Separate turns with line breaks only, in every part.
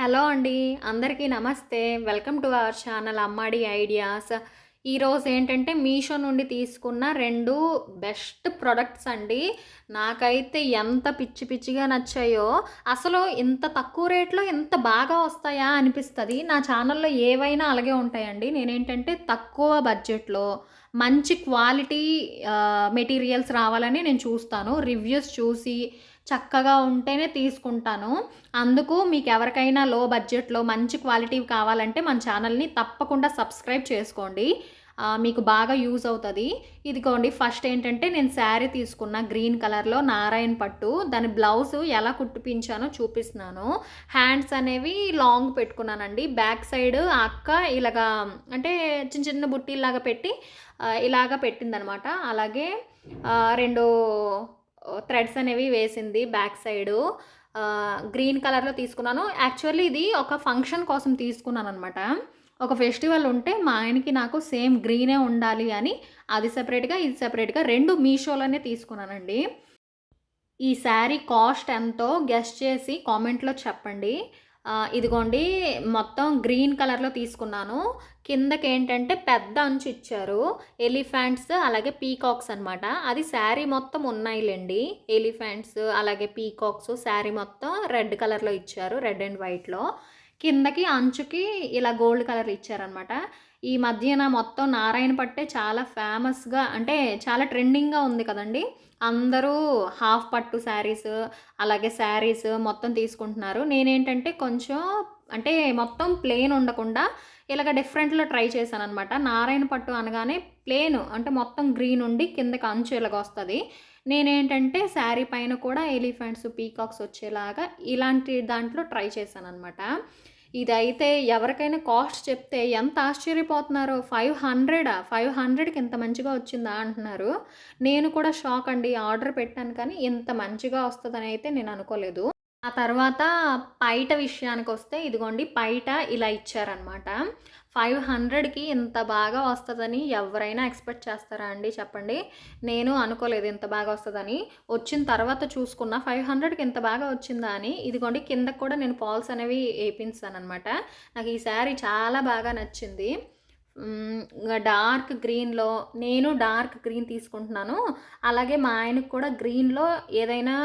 Hello అండి అందరికీ నమస్తే. Welcome to our channel Ammadi ideas. ఈరోజు ఏంటంటే మీషో నుండి తీసుకున్న రెండు బెస్ట్ ప్రొడక్ట్స్ అండి. నాకైతే ఎంత పిచ్చి పిచ్చిగా నచ్చాయో అసలు ఇంత తక్కువ రేట్లో ఇంత బాగా వస్తాయా అనిపిస్తుంది. నా ఛానల్లో ఏవైనా అలాగే ఉంటాయండి. నేనేంటంటే తక్కువ బడ్జెట్లో మంచి క్వాలిటీ మెటీరియల్స్ రావాలని నేను చూస్తాను. రివ్యూస్ చూసి చక్కగా ఉంటేనే తీసుకుంటాను. అందుకు మీకు ఎవరికైనా లో బడ్జెట్లో మంచి క్వాలిటీ కావాలంటే మన ఛానల్ని తప్పకుండా సబ్స్క్రైబ్ చేసుకోండి. మీకు బాగా యూజ్ అవుతుంది. ఇదిగోండి ఫస్ట్ ఏంటంటే నేను శారీ తీసుకున్న గ్రీన్ కలర్లో నారాయణ పట్టు. దాని బ్లౌజ్ ఎలా కుట్టిపించానో చూపిస్తున్నాను. హ్యాండ్స్ అనేవి లాంగ్ పెట్టుకున్నానండి. బ్యాక్ సైడ్ అక్క ఇలాగా అంటే చిన్న చిన్న బుట్టిలాగా పెట్టి ఆ, ఇలాగా పెట్టిందనమాట. అలాగే రెండు థ్రెడ్స్ అనేవి వేసింది బ్యాక్ సైడు. గ్రీన్ కలర్లో తీసుకున్నాను. యాక్చువల్లీ ఇది ఒక ఫంక్షన్ కోసం తీసుకున్నాను అనమాట ఒక ఫెస్టివల్ ఉంటే మా ఆయనకి నాకు సేమ్ గ్రీనే ఉండాలి అని అది సెపరేట్గా ఇది సెపరేట్గా రెండు మీషోలోనే తీసుకున్నానండి. ఈ శారీ కాస్ట్ ఎంతో? గెస్ట్ చేసి కామెంట్లో చెప్పండి. ఇదిగోండి మొత్తం గ్రీన్ కలర్లో తీసుకున్నాను. కిందకి ఏంటంటే పెద్ద అంచు ఇచ్చారు. ఎలిఫెంట్స్ అలాగే పీకాక్స్ అనమాట అది శారీ మొత్తం ఉన్నాయిలేండి. ఎలిఫెంట్స్ అలాగే పీకాక్స్ శారీ మొత్తం రెడ్ కలర్లో ఇచ్చారు రెడ్ అండ్ వైట్లో. కిందకి అంచుకి ఇలా గోల్డ్ కలర్ ఇచ్చారనమాట ఈ మధ్యన మొత్తం నారాయణ పట్టే చాలా ఫేమస్గా అంటే చాలా ట్రెండింగ్గా ఉంది కదండి. అందరూ హాఫ్ పట్టు శారీస్ అలాగే శారీస్ మొత్తం తీసుకుంటున్నారు. నేనేంటంటే కొంచెం అంటే మొత్తం ప్లెయిన్ ఉండకుండా ఇలాగ డిఫరెంట్లో ట్రై చేశాను అనమాట నారాయణ పట్టు అనగానే ప్లేన్ అంటే మొత్తం గ్రీన్ ఉండి కిందకి అంచు ఇలాగ వస్తుంది. నేనేంటంటే శారీ పైన కూడా ఎలిఫెంట్స్ పీకాక్స్ వచ్చేలాగా ఇలాంటి దాంట్లో ట్రై చేశాను అనమాట ఇదైతే ఎవరికైనా కాస్ట్ చెప్తే ఎంత ఆశ్చర్యపోతున్నారో ఫైవ్ హండ్రెడా? ఫైవ్ హండ్రెడ్కి ఇంత మంచిగా వచ్చిందా అంటున్నారు. నేను కూడా షాక్ అండి ఆర్డర్ పెట్టాను కానీ ఇంత మంచిగా వస్తుందని అయితే నేను అనుకోలేదు. ఆ తర్వాత పైట విషయానికి వస్తే ఇదిగోండి పైట ఇలా ఇచ్చారనమాట ఫైవ్ హండ్రెడ్కి ఇంత బాగా వస్తుందని ఎవరైనా ఎక్స్పెక్ట్ చేస్తారా అండి? చెప్పండి. నేను అనుకోలేదు ఇంత బాగా వస్తుందని. వచ్చిన తర్వాత చూసుకున్న ఫైవ్ హండ్రెడ్కి ఇంత బాగా వచ్చిందా అని. ఇదిగోండి కిందకు కూడా నేను పాల్స్ అనేవి వేయించాను అనమాట నాకు ఈ శారీ చాలా బాగా నచ్చింది. డార్క్ గ్రీన్లో నేను డార్క్ గ్రీన్ తీసుకుంటున్నాను. అలాగే మా ఆయనకు కూడా గ్రీన్లో ఏదైనా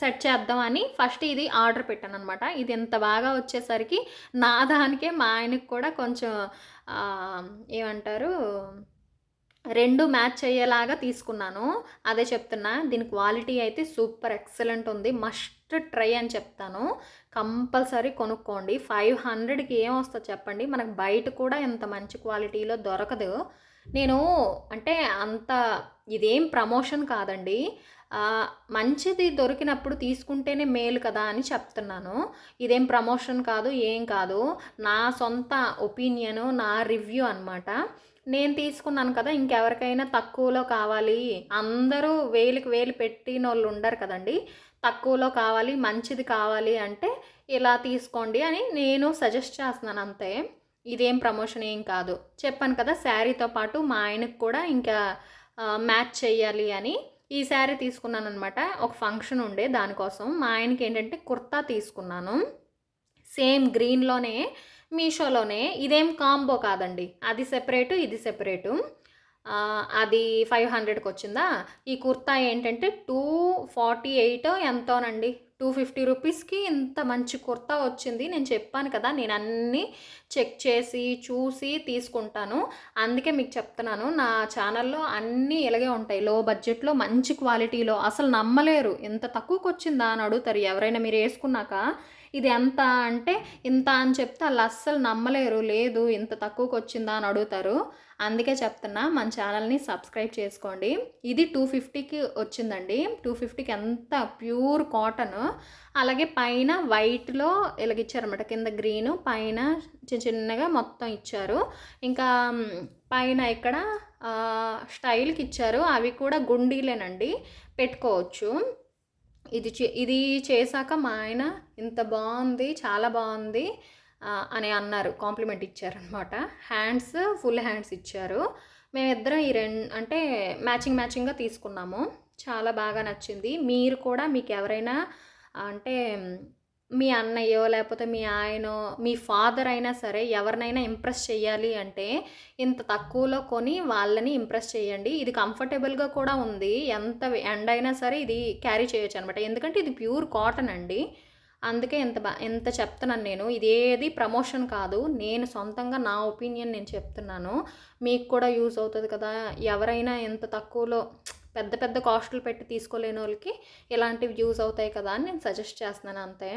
సెట్ చేద్దామని ఫస్ట్ ఇది ఆర్డర్ పెట్టాను అనమాట ఇది ఎంత బాగా వచ్చేసరికి నా దానికే మా ఆయనకు కూడా కొంచెం ఏమంటారు రెండు మ్యాచ్ అయ్యేలాగా తీసుకున్నాను. అదే చెప్తున్నా దీని క్వాలిటీ అయితే సూపర్ ఎక్సలెంట్ ఉంది. మస్ట్ ట్రై అని చెప్తాను. కంపల్సరీ కొనుక్కోండి. ఫైవ్ హండ్రెడ్కి ఏం వస్తుంది చెప్పండి. మనకు బయట కూడా ఇంత మంచి క్వాలిటీలో దొరకదు. నేను అంటే అంత ఇదేం ప్రమోషన్ కాదండి. మంచిది దొరికినప్పుడు తీసుకుంటేనే మేలు కదా అని చెప్తున్నాను. ఇదేం ప్రమోషన్ కాదు ఏం కాదు. నా సొంత ఒపీనియను నా రివ్యూ అన్నమాట. నేను తీసుకున్నాను కదా ఇంకెవరికైనా తక్కువలో కావాలి. అందరూ వేలికి వేలు పెట్టిన వాళ్ళు ఉండరు కదండి. తక్కువలో కావాలి మంచిది కావాలి అంటే ఇలా తీసుకోండి అని నేను సజెస్ట్ చేస్తున్నాను అంతే. ఇదేం ప్రమోషన్ ఏం కాదు. చెప్పాను కదా శారీతో పాటు మా ఆయనకు కూడా ఇంకా మ్యాచ్ చేయాలి అని. ఈ శారీ తీసుకున్నాను అనమాట ఒక ఫంక్షన్ ఉండే దానికోసం. మా ఆయనకి ఏంటంటే కుర్తా తీసుకున్నాను. సేమ్ గ్రీన్లోనే మీషోలోనే ఇదేం కాంబో కాదండి. అది సెపరేటు ఇది సెపరేటు. అది ఫైవ్ హండ్రెడ్కి వచ్చిందా? ఈ కుర్తా ఏంటంటే టూ ఫార్టీ ఎయిట్ ఎంతోనండి. టూ ఫిఫ్టీ రూపీస్కి ఇంత మంచి కుర్తా వచ్చింది. నేను చెప్పాను కదా నేను అన్నీ చెక్ చేసి చూసి తీసుకుంటాను. అందుకే మీకు చెప్తున్నాను నా ఛానల్లో అన్నీ ఇలాగే ఉంటాయి. లో బడ్జెట్లో మంచి క్వాలిటీలో అసలు నమ్మలేరు. ఇంత తక్కువకి వచ్చిందా అని అడుగుతారు. ఎవరైనా మీరు వేసుకున్నాక ఇది ఎంత అంటే ఇంత అని చెప్తే వాళ్ళు అస్సలు నమ్మలేరు. లేదు ఇంత తక్కువకి వచ్చిందా అని అడుగుతారు. అందుకే చెప్తున్నా మన ఛానల్ని సబ్స్క్రైబ్ చేసుకోండి. ఇది టూ ఫిఫ్టీకి వచ్చిందండి. టూ ఫిఫ్టీకి ఎంత ప్యూర్ కాటన్. అలాగే పైన వైట్లో ఇలాగిచ్చారనమాట కింద గ్రీను పైన చిన్న చిన్నగా మొత్తం ఇచ్చారు. ఇంకా పైన ఇక్కడ స్టైల్కి ఇచ్చారు. అవి కూడా గుండీలేనండి. పెట్టుకోవచ్చు. ఇది చే- ఇది చేశాక మా ఆయన ఇంత బాగుంది చాలా బాగుంది అని అన్నారు. కాంప్లిమెంట్ ఇచ్చారనమాట హ్యాండ్స్ ఫుల్ హ్యాండ్స్ ఇచ్చారు. మేమిద్దరం ఈ రెండు అంటే మ్యాచింగ్ మ్యాచింగ్గా తీసుకున్నాము. చాలా బాగా నచ్చింది. మీరు కూడా మీకు ఎవరైనా అంటే మీ అన్నయ్యో లేకపోతే మీ ఆయనో మీ ఫాదర్ అయినా సరే ఎవరినైనా ఇంప్రెస్ చేయాలి అంటే ఇంత తక్కువలో కొని వాళ్ళని ఇంప్రెస్ చేయండి ఇది కంఫర్టబుల్గా కూడా ఉంది. ఎంత ఎండ్ అయినా సరే ఇది క్యారీ చేయొచ్చు అనమాట ఎందుకంటే ఇది ప్యూర్ కాటన్ అండి. అందుకే ఎంత బా ఎంత చెప్తున్నాను నేను. ఇదేది ప్రమోషన్ కాదు. నేను సొంతంగా నా ఒపీనియన్ నేను చెప్తున్నాను. మీకు కూడా యూజ్ అవుతుంది కదా. ఎవరైనా ఎంత తక్కువలో పెద్ద పెద్ద కాస్టులు పెట్టి తీసుకోలేని వాళ్ళకి ఇలాంటివి యూజ్ అవుతాయి కదా అని నేను సజెస్ట్ చేస్తున్నాను అంతే.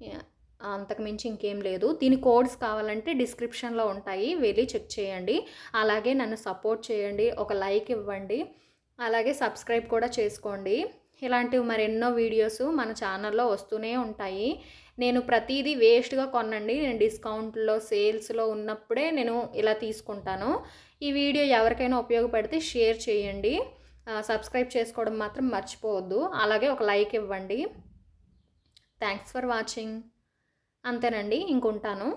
అంతకుమించి అంతకు మించి ఇంకేం లేదు. దీని కోడ్స్ కావాలంటే డిస్క్రిప్షన్లో ఉంటాయి. వెళ్ళి చెక్ చేయండి. అలాగే నన్ను సపోర్ట్ చేయండి. ఒక లైక్ ఇవ్వండి. అలాగే సబ్స్క్రైబ్ కూడా చేసుకోండి. ఇలాంటివి మరెన్నో వీడియోస్ మన ఛానల్లో వస్తూనే ఉంటాయి. నేను ప్రతిదీ వేస్ట్గా కొనండి నేను డిస్కౌంట్లో సేల్స్లో ఉన్నప్పుడే నేను ఇలా తీసుకుంటాను. ఈ వీడియో ఎవరికైనా ఉపయోగపడితే షేర్ చేయండి. సబ్స్క్రైబ్ చేసుకోవడం మాత్రం మర్చిపోవద్దు. అలాగే ఒక లైక్ ఇవ్వండి. థ్యాంక్స్ ఫర్ వాచింగ్ అంతేనండి ఇంకుంటాను.